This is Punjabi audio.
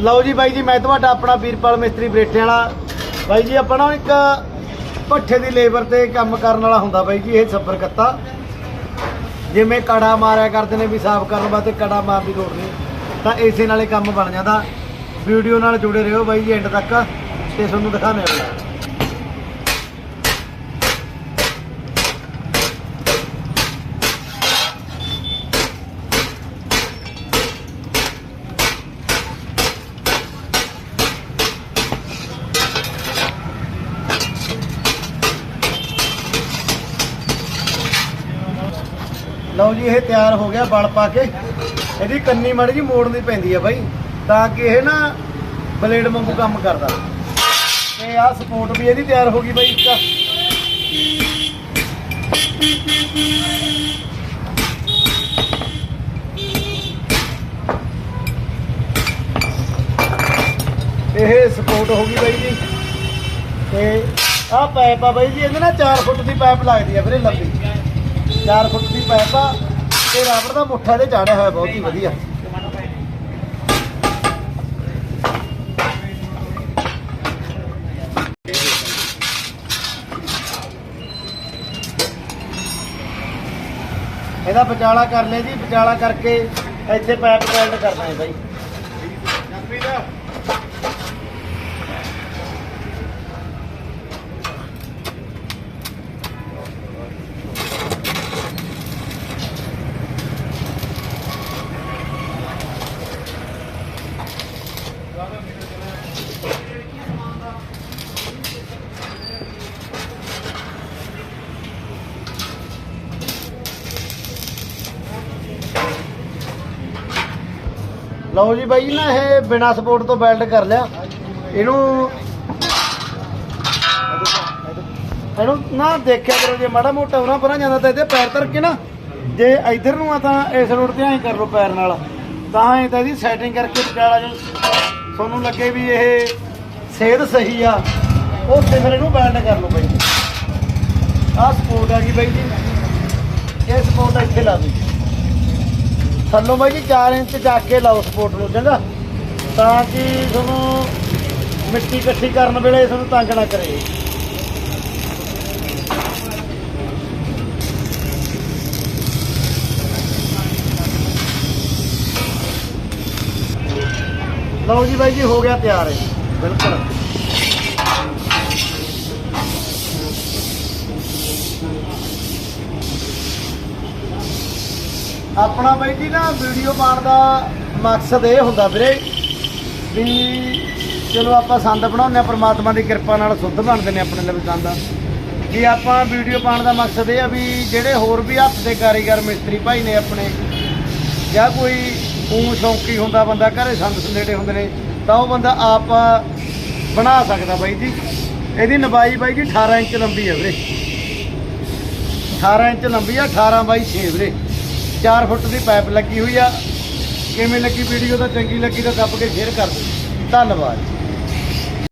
ਲਓ ਜੀ ਬਾਈ ਜੀ, ਮੈਂ ਤੁਹਾਡਾ ਆਪਣਾ ਵੀਰਪਾਲ ਮਿਸਤਰੀ ਬਰੇਟੇ ਵਾਲਾ। ਬਾਈ ਜੀ, ਆਪਾਂ ਨਾ ਇੱਕ ਭੱਠੇ ਦੀ ਲੇਬਰ ਤੇ ਕੰਮ ਕਰਨ ਵਾਲਾ ਹੁੰਦਾ ਬਾਈ ਜੀ, ਇਹ ਸੱਬਰ ਕੱਤਾ। ਜਿਵੇਂ ਕੜਾ ਮਾਰਿਆ ਕਰਦੇ ਨੇ ਵੀ ਸਾਫ਼ ਕਰਨ ਵਾਸਤੇ ਕੜਾ ਮਾਰਨ ਦੀ ਲੋੜ ਨਹੀਂ, ਤਾਂ ਇਸੇ ਨਾਲੇ ਕੰਮ ਬਣ ਜਾਂਦਾ। ਵੀਡੀਓ ਨਾਲ ਜੁੜੇ ਰਹੋ ਬਾਈ ਜੀ ਐਂਡ ਤੱਕ, ਤੇ ਤੁਹਾਨੂੰ ਦਿਖਾਉਂਦੇ ਆ ਲਓ ਜੀ, ਇਹ ਤਿਆਰ ਹੋ ਗਿਆ ਬਲ ਪਾ ਕੇ। ਇਹਦੀ ਕੰਨੀ ਮਾੜੀ ਜੀ ਮੋੜਨੀ ਪੈਂਦੀ ਆ ਬਾਈ, ਤਾਂ ਕਿ ਇਹ ਨਾ ਬਲੇਡ ਵਾਂਗੂ ਕੰਮ ਕਰਦਾ। ਤੇ ਆਹ ਸਪੋਰਟ ਵੀ ਇਹਦੀ ਤਿਆਰ ਹੋ ਗਈ ਬਾਈ ਇੱਕ। ਇਹ ਸਪੋਰਟ ਹੋ ਗਈ ਬਾਈ ਜੀ। ਤੇ ਆਹ ਪਾਈਪ ਆ ਬਾਈ ਜੀ, ਇਹਦੇ ਨਾਲ 4 ਫੁੱਟ ਦੀ ਪਾਈਪ ਲੱਗਦੀ ਆ ਵੀਰੇ ਲੰਬੀ। 4 ਫੁੱਟ ਦੀ ਪਾਈਪ ਆ ਤੇ ਰਬੜ ਦਾ ਮੁੱਠਾ ਇਹਦੇ ਚਾੜਿਆ ਹੋਇਆ ਬਹੁਤ ਹੀ ਵਧੀਆ। ਇਹਦਾ ਵਿਚਾਲਾ ਕਰ ਲਿਆ ਜੀ, ਵਿਚਾਲਾ ਕਰਕੇ ਇੱਥੇ ਪਾਈਪ ਵੈਲਡ ਕਰਨਾ ਹੈ ਬਾਈ। ਲਓ ਜੀ ਬਾਈ ਜੀ ਨਾ ਇਹ ਬਿਨਾ ਸਪੋਰਟ ਤੋਂ ਵੈਲਡ ਕਰ ਲਿਆ। ਇਹਨੂੰ ਇਹਨੂੰ ਨਾ ਦੇਖਿਆ ਕਰੋ ਜੇ ਮਾੜਾ ਮੋਟਾ ਉਹਨਾਂ ਪਰਾਂ ਜਾਂਦਾ ਤਾਂ ਇਹਦੇ ਪੈਰ ਧਰ ਕੇ ਨਾ, ਜੇ ਇਧਰ ਨੂੰ ਆ ਤਾਂ ਇਸ ਰੋਡ ਤੇ ਐਂ ਕਰ ਲਓ ਪੈਰ ਨਾਲ। ਤਾਂ ਐਂ ਤਾਂ ਇਹਦੀ ਸੈਟਿੰਗ ਕਰਕੇ ਵਿਚਾਲਾ ਜੋ ਤੁਹਾਨੂੰ ਲੱਗੇ ਵੀ ਇਹ ਸੇਧ ਸਹੀ ਆ ਉਹ ਫਿਰ ਇਹਨੂੰ ਵੈਲਡ ਕਰ ਲਓ ਬਾਈ ਆਹ ਸਪੋਰਟ ਆ ਗਈ ਬਾਈ ਜੀ। ਇਹ ਸਪੋਰਟ ਇੱਥੇ ਲਾ ਦਿਓ। ਥੱਲੋਂ ਬਾਈ ਜੀ 4 ਇੰਚ ਜਾ ਕੇ ਲਾਓ ਸਪੋਰਟ ਨੂੰ, ਚੰਗਾ। ਤਾਂ ਕਿ ਤੁਹਾਨੂੰ ਮਿੱਟੀ ਇਕੱਠੀ ਕਰਨ ਵੇਲੇ ਤੁਹਾਨੂੰ ਤੰਗ ਨਾ ਕਰੇ। ਲਓ ਜੀ ਬਾਈ ਜੀ, ਹੋ ਗਿਆ ਤਿਆਰ ਹੈ ਬਿਲਕੁਲ। ਆਪਣਾ ਬਾਈ ਜੀ ਨਾ ਵੀਡੀਓ ਪਾਉਣ ਦਾ ਮਕਸਦ ਇਹ ਹੁੰਦਾ ਵੀਰੇ ਵੀ ਚਲੋ ਆਪਾਂ ਸੰਦ ਬਣਾਉਂਦੇ ਆ ਪ੍ਰਮਾਤਮਾ ਦੀ ਕਿਰਪਾ ਨਾਲ ਸੁੱਧ ਬਣਦੇ ਨੇ ਆਪਣੇ ਲਈ ਸੰਦ। ਕਿ ਆਪਾਂ ਵੀਡੀਓ ਪਾਉਣ ਦਾ ਮਕਸਦ ਇਹ ਆ ਵੀ ਜਿਹੜੇ ਹੋਰ ਵੀ ਹੱਥ ਦੇ ਕਾਰੀਗਰ, ਮਿਸਤਰੀ ਭਾਈ ਨੇ ਆਪਣੇ, ਜਾਂ ਕੋਈ ਊਂ ਸ਼ੌਂਕੀ ਹੁੰਦਾ ਬੰਦਾ ਘਰੇ ਸੰਦ ਸੰਦੇੜੇ ਹੁੰਦੇ ਨੇ, ਤਾਂ ਉਹ ਬੰਦਾ ਆਪ ਬਣਾ ਸਕਦਾ ਬਾਈ ਜੀ। ਇਹਦੀ ਲੰਬਾਈ ਬਾਈ ਜੀ 18 ਇੰਚ ਲੰਬੀ ਹੈ ਵੀਰੇ। 18 ਇੰਚ ਲੰਬੀ ਆ 18 ਬਾਈ 6 ਵੀਰੇ। 4 ਫੁੱਟ ਦੀ ਪਾਈਪ ਲੱਗੀ ਹੋਈ ਆ। ਕਿਵੇਂ ਲੱਗੀ ਵੀਡੀਓ ਤਾਂ ਚੰਗੀ ਲੱਗੀ ਤਾਂ ਦੱਬ ਕੇ ਸ਼ੇਅਰ ਕਰ ਦਿਓ। ਧੰਨਵਾਦ।